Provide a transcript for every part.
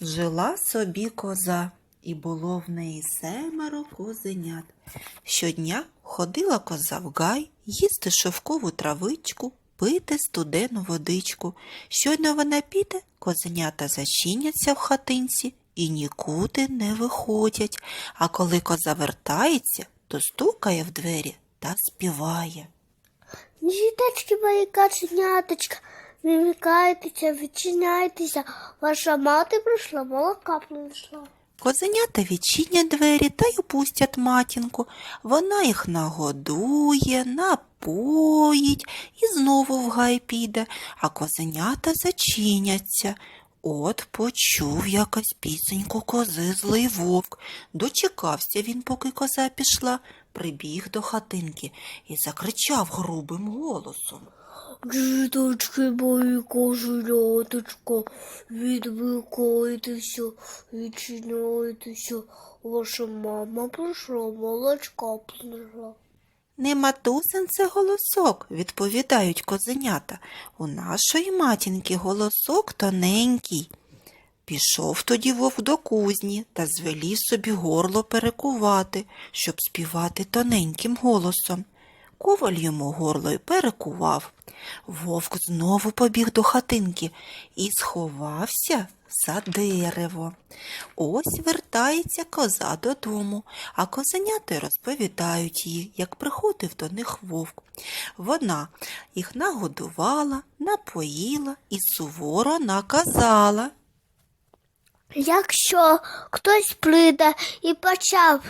Жила собі коза, і було в неї семеро козенят. Щодня ходила коза в гай, їсти шовкову травичку, пити студену водичку. Щойно вона піде, козенята зачиняться в хатинці і нікуди не виходять. А коли коза вертається, то стукає в двері та співає. Діточки мої каченяточка, вимикайтеся, відчиняйтеся. Ваша мати прийшла, молока принесла. Козенята відчинять двері та й опустять матінку. Вона їх нагодує, напоїть і знову в гай піде, а козенята зачиняться. От почув якось пісеньку кози злий вовк. Дочекався він, поки коза пішла, прибіг до хатинки і закричав грубим голосом. Діточки мої коженяточка, відмикайтеся, відчиняйтеся. Ваша мама прийшла, молочка принесла. Не матусин це голосок, відповідають козенята. У нашої матінки голосок тоненький. Пішов тоді вовк до кузні та звелів собі горло перекувати, щоб співати тоненьким голосом. Коваль йому горло й перекував. Вовк знову побіг до хатинки і сховався за дерево. Ось вертається коза додому, а козеняти розповідають їй, як приходив до них вовк. Вона їх нагодувала, напоїла і суворо наказала. Якщо хтось прийде і почав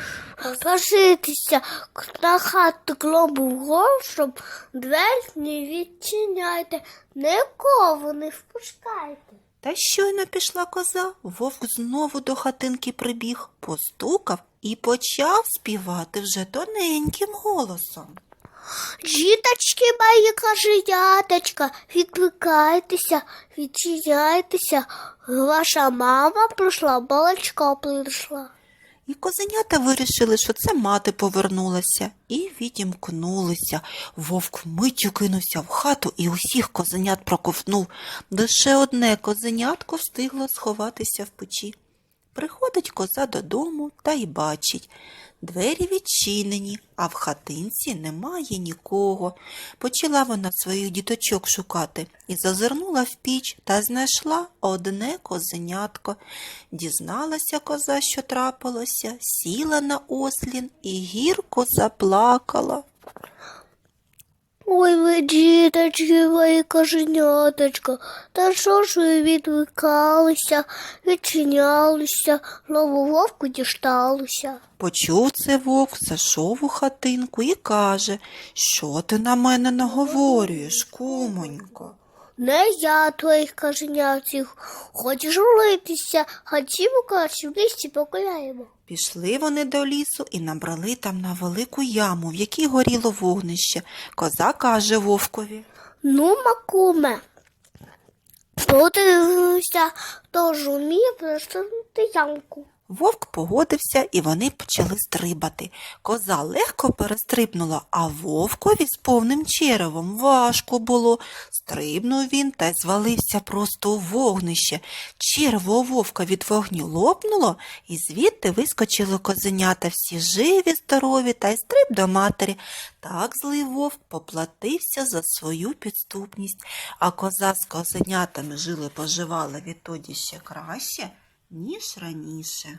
пожитися на хату клобу грошом, двері не відчиняйте, нікого не впускайте. Та щойно пішла коза, вовк знову до хатинки прибіг, постукав і почав співати вже тоненьким голосом. Діточки мої каженяточка, відкликайтеся, відчиняйтеся. Ваша мама прийшла, молочко прийшла. І козенята вирішили, що це мати повернулася, і відімкнулися. Вовк миттю кинувся в хату і усіх козенят проковтнув. Лише одне козенятко встигло сховатися в печі. Приходить коза додому та й бачить. Двері відчинені, а в хатинці немає нікого. Почала вона своїх діточок шукати і зазирнула в піч та знайшла одне козенятко. Дізналася коза, що трапилося, сіла на ослін і гірко заплакала. Ой, ви діточки мої коженяточка, та що ж ви відвикалися, відчинялися, нову вовку дішталися. Почув це вовк, зайшов у хатинку і каже, що ти на мене наговорюєш, кумонько. Не я твоїх каженятів, хочеш улитися, хотімо краще в лісі погуляємо. Пішли вони до лісу і набрали там на велику яму, в якій горіло вогнище. Коза каже вовкові. Ну, макуме, подивився, тож уміє переставити ямку. Вовк погодився, і вони почали стрибати. Коза легко перестрибнула, а вовкові з повним черевом важко було. Стрибнув він та й звалився просто у вогнище. Черево у вовка від вогню лопнуло, і звідти вискочили козенята всі живі, здорові та й стриб до матері. Так злий вовк поплатився за свою підступність, а коза з козенятами жили поживала відтоді ще краще, ніж раніше.